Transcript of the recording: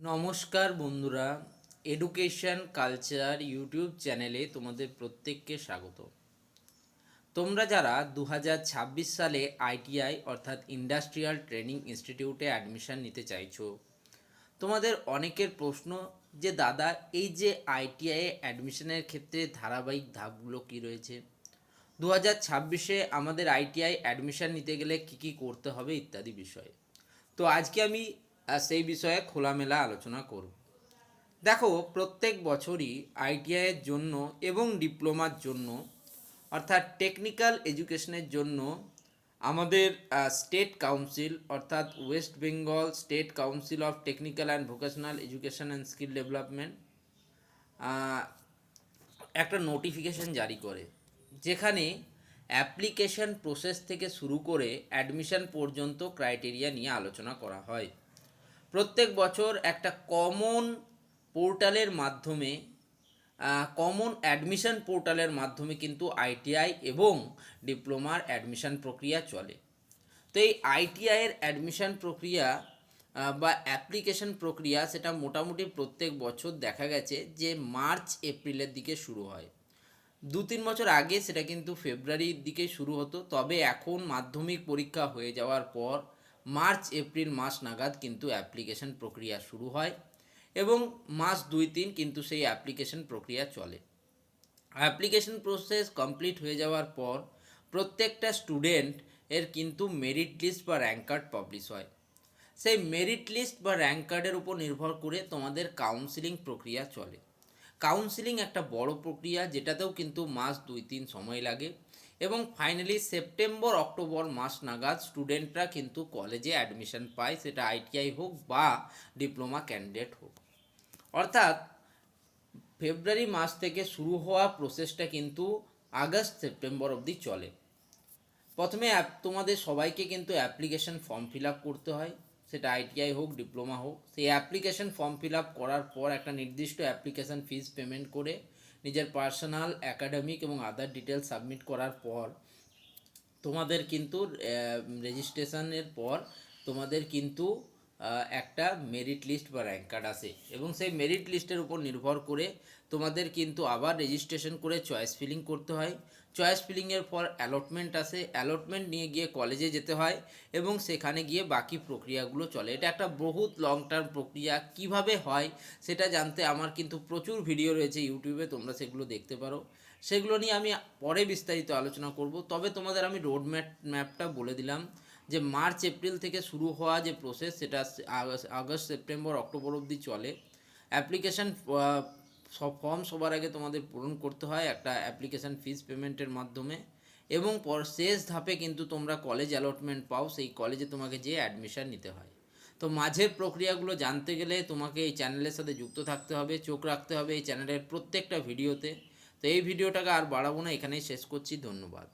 নমস্কার বন্ধুরা education culture YouTube চ্যানেলে তোমাদের প্রত্যেককে স্বাগত। তোমরা যারা দু হাজার ছাব্বিশ সালে আইটিআই অর্থাৎ ইন্ডাস্ট্রিয়াল ট্রেনিং ইনস্টিটিউটে অ্যাডমিশন নিতে চাইছো, তোমাদের অনেকের প্রশ্ন যে, দাদা, এই যে আইটিআই অ্যাডমিশনের ক্ষেত্রে ধারাবাহিক ধাপগুলো কি রয়েছে? দু হাজার ছাব্বিশে আমাদের আইটিআই অ্যাডমিশন নিতে গেলে কি কি করতে হবে? ইত্যাদি বিষয়ে। তো আজকে আমি সেই বিষয়ে খোলামেলা আলোচনা করব। দেখো, প্রত্যেক বছরই আইটিআইয়ের জন্য এবং ডিপ্লোমার জন্য, অর্থাৎ টেকনিক্যাল এডুকেশনের জন্য আমাদের স্টেট কাউন্সিল, অর্থাৎ West Bengal state council of technical and vocational education and skill development একটা নোটিফিকেশন জারি করে, যেখানে অ্যাপ্লিকেশন প্রসেস থেকে শুরু করে অ্যাডমিশন পর্যন্ত ক্রাইটেরিয়া নিয়ে আলোচনা করা হয়। প্রত্যেক বছর একটা কমন পোর্টালের মাধ্যমে কমন অ্যাডমিশন পোর্টালের মাধ্যমে কিন্তু আইটিআই এবং ডিপ্লোমার অ্যাডমিশন প্রক্রিয়া চলে। তো এই আইটিআইয়ের অ্যাডমিশন প্রক্রিয়া বা অ্যাপ্লিকেশন প্রক্রিয়া সেটা মোটামুটি প্রত্যেক বছর দেখা গেছে যে মার্চ, এপ্রিলের দিকে শুরু হয়। দু তিন বছর আগে সেটা কিন্তু ফেব্রুয়ারির দিকে শুরু হতো, তবে এখন মাধ্যমিক পরীক্ষা হয়ে যাওয়ার পর মার্চ, এপ্রিল মাস নাগাদ কিন্তু অ্যাপ্লিকেশন প্রক্রিয়া শুরু হয় এবং মাস দুই, তিন কিন্তু সেই অ্যাপ্লিকেশন প্রক্রিয়া চলে। অ্যাপ্লিকেশন প্রসেস কমপ্লিট হয়ে যাওয়ার পর প্রত্যেকটা স্টুডেন্ট এর কিন্তু মেরিট লিস্ট বা র্যাঙ্ক কার্ড পাবলিশ হয়। সেই মেরিট লিস্ট বা র্যাঙ্ক কার্ডের উপর নির্ভর করে তোমাদের কাউন্সিলিং প্রক্রিয়া চলে। কাউন্সিলিং একটা বড় প্রক্রিয়া যেটাতেও কিন্তু মাস দুই, তিন সময় লাগে। এবং ফাইনালি সেপ্টেম্বর অক্টোবর মাস নাগাদ স্টুডেন্টরা কিন্তু কলেজে অ্যাডমিশন পায়, সেটা আইটিআই হোক বা ডিপ্লোমা ক্যান্ডিডেট হোক। অর্থাৎ ফেব্রুয়ারি মাস থেকে শুরু হওয়া প্রসেসটা কিন্তু আগস্ট সেপ্টেম্বর অবধি চলে। প্রথমে তোমাদের সবাইকে কিন্তু অ্যাপ্লিকেশন ফর্ম ফিল করতে হয়, সেটা আইটিআই হোক ডিপ্লোমা হোক। সেই অ্যাপ্লিকেশন ফর্ম ফিল করার পর একটা নির্দিষ্ট অ্যাপ্লিকেশন ফিস পেমেন্ট করে নিজের পার্সোনাল অ্যাকাডেমিক এবং আদার ডিটেলস সাবমিট করার পর, তোমাদের কিন্তু রেজিস্ট্রেশনের পর তোমাদের কিন্তু একটা মেরিট লিস্ট বা র্যাঙ্ক কার্ড আসে এবং সেই মেরিট লিস্টের উপর নির্ভর করে তোমাদের কিন্তু আবার রেজিস্ট্রেশন করে চয়েস ফিলিং করতে হয়। চয়েস ফিলিংয়ের পর অ্যালটমেন্ট আসে অ্যালটমেন্ট নিয়ে গিয়ে কলেজে যেতে হয় এবং সেখানে গিয়ে বাকি প্রক্রিয়াগুলো চলে। এটা একটা বহুত লং টার্ম প্রক্রিয়া। কীভাবে হয় সেটা জানতে আমার কিন্তু প্রচুর ভিডিও রয়েছে ইউটিউবে তোমরা সেগুলো দেখতে পারো। সেগুলো নিয়ে আমি পরে বিস্তারিত আলোচনা করব। তবে তোমাদের আমি রোড ম্যাপ ম্যাপটা বলে দিলাম। যে মার্চ, এপ্রিল থেকে শুরু হওয়া যে প্রসেস সেটা আগস্ট সেপ্টেম্বর, অক্টোবর অবধি চলে। অ্যাপ্লিকেশান সব ফর্ম সবার আগে তোমাদের পূরণ করতে হয় একটা অ্যাপ্লিকেশান ফিস পেমেন্টের মাধ্যমে এবং পর শেষ ধাপে কিন্তু তোমরা কলেজ অ্যালটমেন্ট পাও, সেই কলেজে তোমাকে যেয়ে অ্যাডমিশান নিতে হয়। তো মাঝের প্রক্রিয়াগুলো জানতে গেলে তোমাকে এই চ্যানেলের সাথে যুক্ত থাকতে হবে, চোখ রাখতে হবে এই চ্যানেলের প্রত্যেকটা ভিডিওতে তো। এই ভিডিওটাকে আর বাড়াবো না, এখানেই শেষ করছি, ধন্যবাদ।